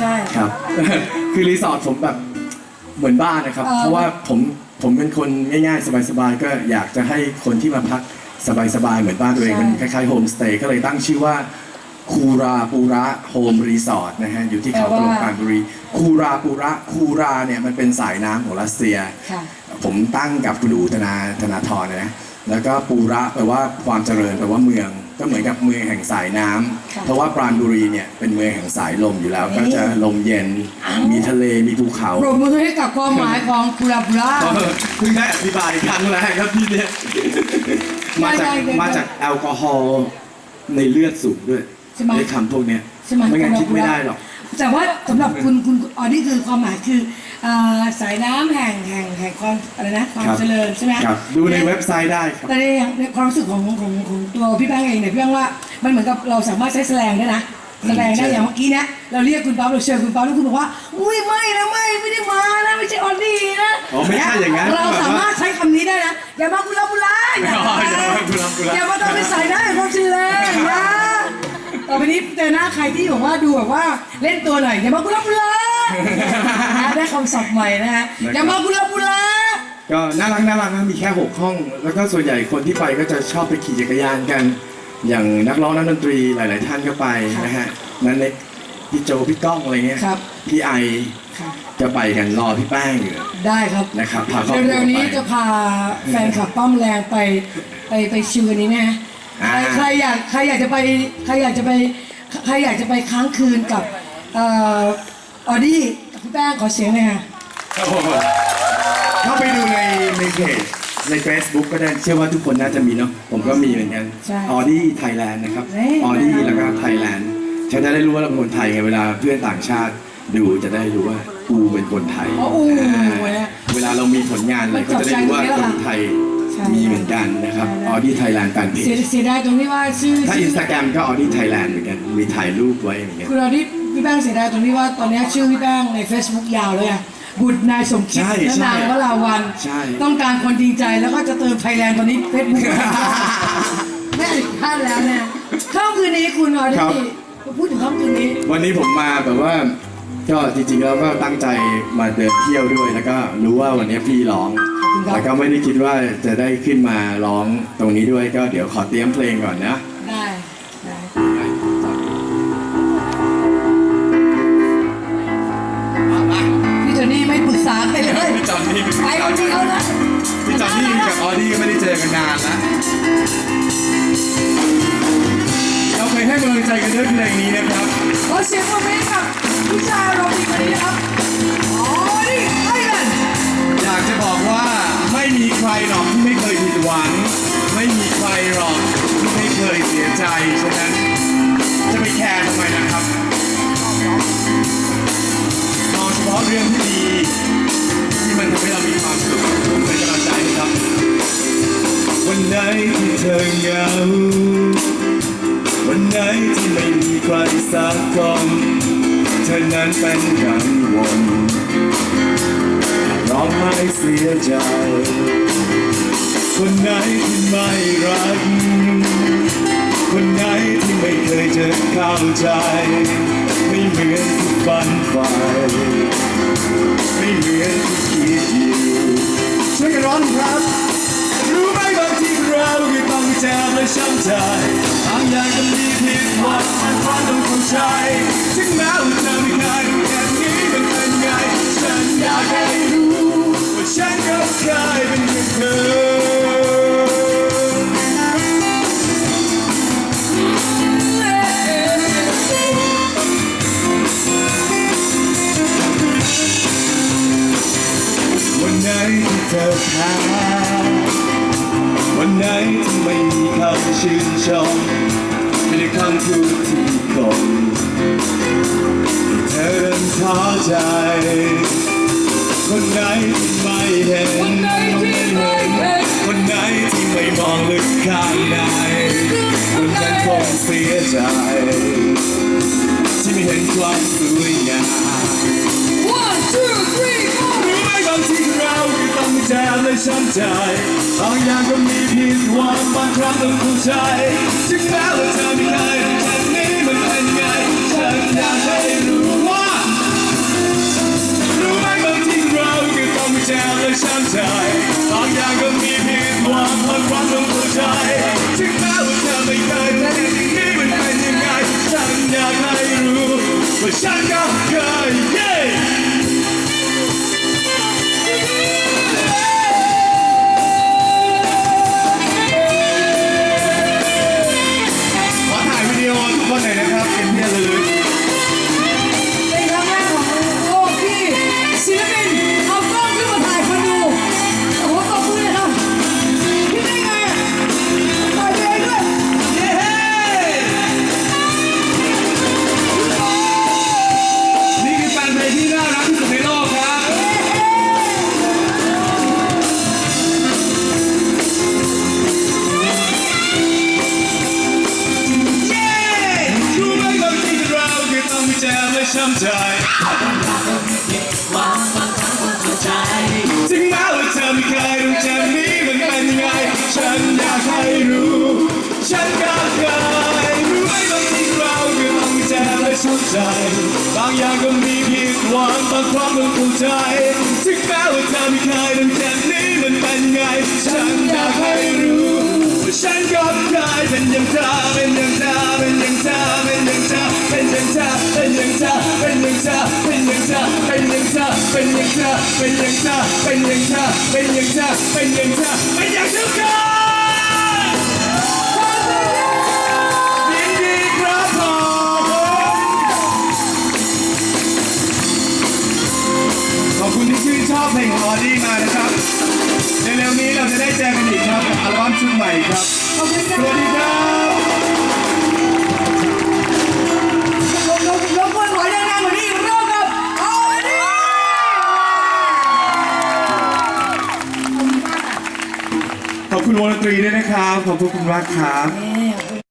ใช่ ครับ คือรีสอร์ทผมแบบเหมือนบ้านนะครับ เออ เพราะว่าผมผมเป็นคนง่ายๆ สบายๆ ก็อยากจะให้คนที่มาพักสบายๆ เหมือนบ้านตัวเองใช่มันคล้ายๆโฮมสเตย์ก็เลยตั้งชื่อว่าคูราปูระโฮมรีสอร์ทนะฮะ อยู่ที่เขาตะลงปรานบุรีคูราปูระคูราเนี่ยมันเป็นสายน้ำของรัสเซีย ค่ะ ผมตั้งกับคุณอูธนาธนาธรนะ แล้วก็ปูระแปลว่าความเจริญแปลว่าเมือง ก็เหมือนกับเมืองแห่งสายน้ำค่ะเพราะว่าปราณบุรีเนี่ยเป็นเมืองแห่งสายลมอยู่แล้วนี่ก็จะลมเย็นมีทะเลมีภูเขา ปรบมือให้กับความหมายของคุราบุระเพิ่งได้อธิบายครั้งแรกครับพี่เนี่ยมาจากได้ได้ได้มาจากแอลกอฮอล์ในเลือดสูงด้วยใช่ไหมไอ้คำพวกเนี้ยใช่ไหม ไม่งั้นคิดไม่ได้หรอก แต่ว่าสำหรับคุณคุณออนี่คือความหมายคืออ่าสายน้ำแห่งแห่งแห่งความอะไรนะความครับเจริญใช่ไหมครับดูในเว็บไซต์ได้ครับ แต่ในในความรู้สึกของของของตัวพี่แป้งเองเนี่ยพี่แป้งว่ามันเหมือนกับเราสามารถใช้แสลงได้นะแสลงได้ใช่ อย่างเมื่อกี้เนี่ยเราเรียกคุณป๊าบเราเชิญคุณป๊าบแล้วคุณบอกว่าอุ้ยไม่นะไม่ไม่ได้มานะไม่ใช่ออดี้นะอ๋อไม่ใช่อย่างนั้นเราสามารถใช้คำนี้ได้นะอย่ามากุลาบุลาอย่าอ๋ออย่ามากุลาบุลา อย่ามาทำเป็นสายน้ำแห่งความเจริญนะ ต่อไปนี้เจอหน้าใครที่บอกว่าดูแบบว่าเล่นตัวหน่อยอย่ามากุลาบุลาได้คำศัพท์ใหม่นะฮะอย่ามากุลาบุลาก็น่ารักน่ารักนะมีแค่หกห้อง แล้วก็ส่วนใหญ่คนที่ไปก็จะชอบไปขี่จักรยานกัน อย่างนักร้องนักดนตรีหลาย ๆ ท่านก็ไปนะฮะนั่นเล็กพี่โจพี่ก้องอะไรเงี้ยครับพี่ไอค่ะจะไปกันรอพี่แป้งอยู่ได้ครับนะครับพาครอบครัวเร็วๆนี้ไปจะพาแฟนคลับป้อมแรงไปไปไปชิลกันนี้ไหมฮะอ่า ใครใครอยากใครอยากจะไปใครอยากจะไปใครอยากจะไปค้างคืนกับเอ่อออดี้กับพี่แป้งขอเสียงหน่อยฮะเข้าไปดูในในเพจใน Facebook ก็ได้เชื่อว่าทุกคนน่าจะมีเนาะผมก็มีเหมือนกันใช่ออดี้ไทยแลนด์นะครับเฮ้ยออดี้แล้วก็ไทยแลนด์ฉันจะได้รู้ว่าเราเป็นคนไทยไงเวลาเพื่อนต่างชาติดูจะได้รู้ว่ากูเป็นคนไทยอ๋ออูอ่าเนี่ยเวลาเรามีผลงานอะไรมันก็จะได้รู้ว่าจบใจตรงนี้คแล้วนไทยใช่ มีเหมือนกันนะครับใช่ออดี้ไทยแลนด์แฟนเพเสียจเสียดายตรงที่ว่าชื่อถ้าชื่อินสตาแกรมก็ออดี้ไทยแลนด์เหมือนกันมีถ่ายรูปไว้เหมือนกันคุณออดี้พี่แป้งเสียดายตรงที่ว่าตอนนี้ชื่อพี่แป้งใน Facebook ยาวเลยอะบุตรนายสมคิดใช่และใช่นางวราวันใช่ต้องการคนจริงใจแล้วก็จะเติมไทยแลนด์ตอนนี้เฟซบุ๊กไม่ถึงขั้นแล้วเนี่ยค่ำคืนนี้คุณออครัดี้บมาพูดถึงค่ำคืนนี้ วันนี้ผมมาแบบว่าก็จริงๆแล้วก็ตั้งใจมาเดินเที่ยวด้วยแล้วก็รู้ว่าวันนี้พี่ร้องขอบคุณครับ แล้วก็ไม่ได้คิดว่าจะได้ขึ้นมาร้องตรงนี้ด้วยก็เดี๋ยวขอเตรียมเพลงก่อนนะได้ได้พี่โจนี่ไม่ปรึกษาใครเลยพี่จอนนี่ไปคนเดียวนะพี่จอนนี่กับออดี้ก็ไม่ได้เจอกันนานแล้วเราเคยให้กำลังใจกันด้วยเพลงนี้นะครับขอเสียงปรบมือให้กับผู้ชายเราดีคนนี้นะครับอ๋อนี่ไอ้กันอยากจะบอกว่าไม่มีใคร หรอกที่ไม่เคยผิดหวัง ไม่มีใครหรอกที่ไม่เคยเสียใจฉะนั้นจะไปแคร์ทำไมนะครับมองเฉพาะเรื่องที่ดี ที่มันทำให้เรามีความสุขเป็นกำลังใจครับ วันไหนที่เธอเหงาวันไหนที่ไม่มีใครสักคนเธอนั้นเป็นกังวลร้องไห้เสียใจ คนไหนที่ไม่รัก คนไหนที่ไม่เคยจะเข้าใจ ไม่เหมือนที่ฝันใฝ่ไม่เหมือนที่คิดอยู่ช่วยกันร้องครับ รู้ไหมบางทีเราก็ต้องเจ็บและช้ำใจบางอย่างก็มีผิดหวังมันฟังต้องเข้าใจถึงแม้ว่าเธอไม่เคยรู้แบบนี้มันเป็นไง ฉันอยากให้รู้ว่าฉันก็เคยเป็นเหมือนเธอ ไหนที่เธอแพ้วันไหนที่ไม่มีคำชื่นชมไม่ได้คำพูดที่คมเธอเริ่มท้อใจคนไหนที่ไม่เห็นคนไหนที่ไม่เห็นคนไหนที่ไม่มองลึกข้างในคนนั้นคงเสียใจ ที่ไม่เห็นความสวยงาม ช้ำใจบางอย่างก็มีผิดหวังบางครั้งต้องเข้าใจถึงแม้ว่าจะไม่ได้แต่นี้มันเป็นไงฉันอยากให้รู้ว่ารู้ไหมบางทีเราก็ต้องเจ็และช้ำใจบางอย่างก็มีผิดหวังบางครั้งต้องเข้าใจถึงแม้ว่าจะไม่ได้แต่นี้มันเป็นยังไงฉันอยากให้รู้ว่าฉันก็ ช้ำใจถึงแม้ว่าเธอไม่เคยรู้เจ็บนี้มันเป็นยังไง ฉันอยากให้รู้ ฉันก็เคยรู้ไหมบางทีเราก็ต้องเจ็บและช้ำใจ บางอย่างก็มีผิดหวังบางครั้งต้องเข้าใจถึงแม้ว่าเธอไม่เคยรู้เจ็บนี้มันเป็นยังไง ฉันอยากให้รู้ว่าฉันก็เคยเป็นย่างเธอเป็นอย่างเธอเป็น เป็นอย่างเธอเป็นอย่างเธอเป็นอย่างเธอเป็นอย่างเธอเป็นอย่างเธอเป็นอย่างทุกคนยินดีครับผมขอบคุณที่ชื่นชอบเพลงของออดี้มานะครับ เร็วๆนี้เราจะได้เจอกันอีกครับอัลบั้มชุดใหม่ครับ นตรีด้วยนะครับ ขอบคุณมากครับ นี่ขอบคุณ